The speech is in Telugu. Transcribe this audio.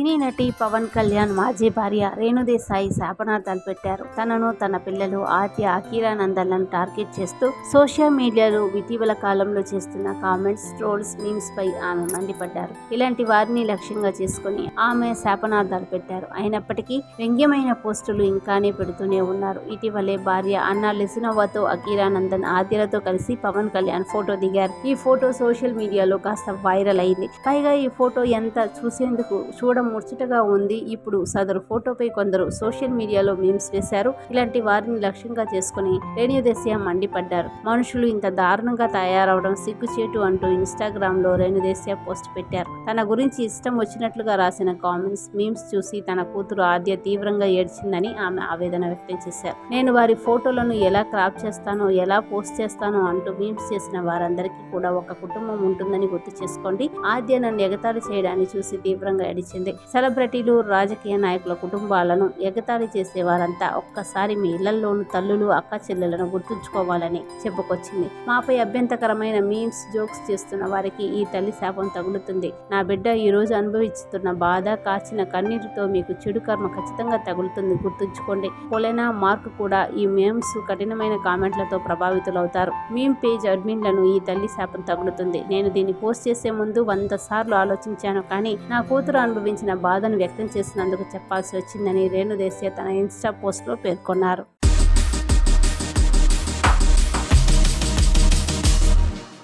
సినీ నటి పవన్ కళ్యాణ్ మాజీ భార్య రేణుదేశాయి శాపనార్థాలు పెట్టారు. తనను తన పిల్లలు ఆద్య అకీరా నందన్లను టార్గెట్ చేస్తూ సోషల్ మీడియాలో ఇటీవల కాలంలో చేస్తున్న కామెంట్స్ ట్రోల్స్ మీమ్స్ పై ఆమె మండిపడ్డారు. ఇలాంటి వారిని లక్ష్యంగా చేసుకుని ఆమె శాపనార్థాలు పెట్టారు. అయినప్పటికీ వ్యంగ్యమైన పోస్టులు ఇంకానే పెడుతూనే ఉన్నారు. ఇటీవలే భార్య అన్న లెసినోవాతో అఖీరానందన్ నందన్ ఆద్యలతో కలిసి పవన్ కళ్యాణ్ ఫోటో దిగారు. ఈ ఫోటో సోషల్ మీడియాలో కాస్త వైరల్ అయింది. పైగా ఈ ఫోటో ఎంత చూసేందుకు చూడ ముచ్చటగా ఉంది. ఇప్పుడు సదరు ఫోటోపై కొందరు సోషల్ మీడియాలో మీమ్స్ వేశారు. ఇలాంటి వారిని లక్ష్యంగా చేసుకుని రేణుదేశియా మండిపడ్డారు. మనుషులు ఇంత దారుణంగా తయారవడం సిగ్గుచేటు అంటూ ఇన్స్టాగ్రామ్లో రేణుదేశియా పోస్ట్ పెట్టారు. తన గురించి ఇష్టం వచ్చినట్లుగా రాసిన కామెంట్స్ మీమ్స్ చూసి తన కూతురు ఆద్య తీవ్రంగా ఏడ్చిందని ఆమె ఆవేదన వ్యక్తం చేశారు. నేను వారి ఫోటోలను ఎలా క్రాప్ చేస్తానో ఎలా పోస్ట్ చేస్తానో అంటూ మీమ్స్ చేసిన వారందరికీ కూడా ఒక కుటుంబం ఉంటుందని గుర్తు చేసుకోండి. ఆద్య నన్ను ఎగతాళి చేయడాన్ని చూసి తీవ్రంగా ఏడిచింది సెలబ్రిటీలు రాజకీయ నాయకుల కుటుంబాలను ఎగతాళి చేసే వారంతా ఒక్కసారి మీ ఇళ్ళలోని తల్లులు అక్క చెల్లెలను గుర్తుంచుకోవాలని చెప్పుకొచ్చింది. మాపై అభ్యంతకరమైన మీమ్స్ జోక్స్ చేస్తున్న వారికి ఈ తల్లి శాపం తగులుతుంది. నా బిడ్డ ఈ రోజు అనుభవిస్తున్న బాధ కాచిన కన్నీరుతో మీకు చెడు కర్మ ఖచ్చితంగా తగులుతుంది. గుర్తుంచుకోండి కొలెనా మార్క్ కూడా ఈ మేమ్స్ కఠినమైన కామెంట్లతో ప్రభావితులవుతారు. మీమ్ పేజ్ అడ్మిన్లను ఈ తల్లి శాపం తగులుతుంది. నేను దీన్ని పోస్ట్ చేసే ముందు వంద సార్లు ఆలోచించాను కానీ నా కూతురు అనుభవించిన బాధను వ్యక్తం చేసినందుకు చెప్పాల్సి వచ్చిందని రేణుదేశియ తన ఇన్స్టా పోస్ట్లో పేర్కొన్నారు.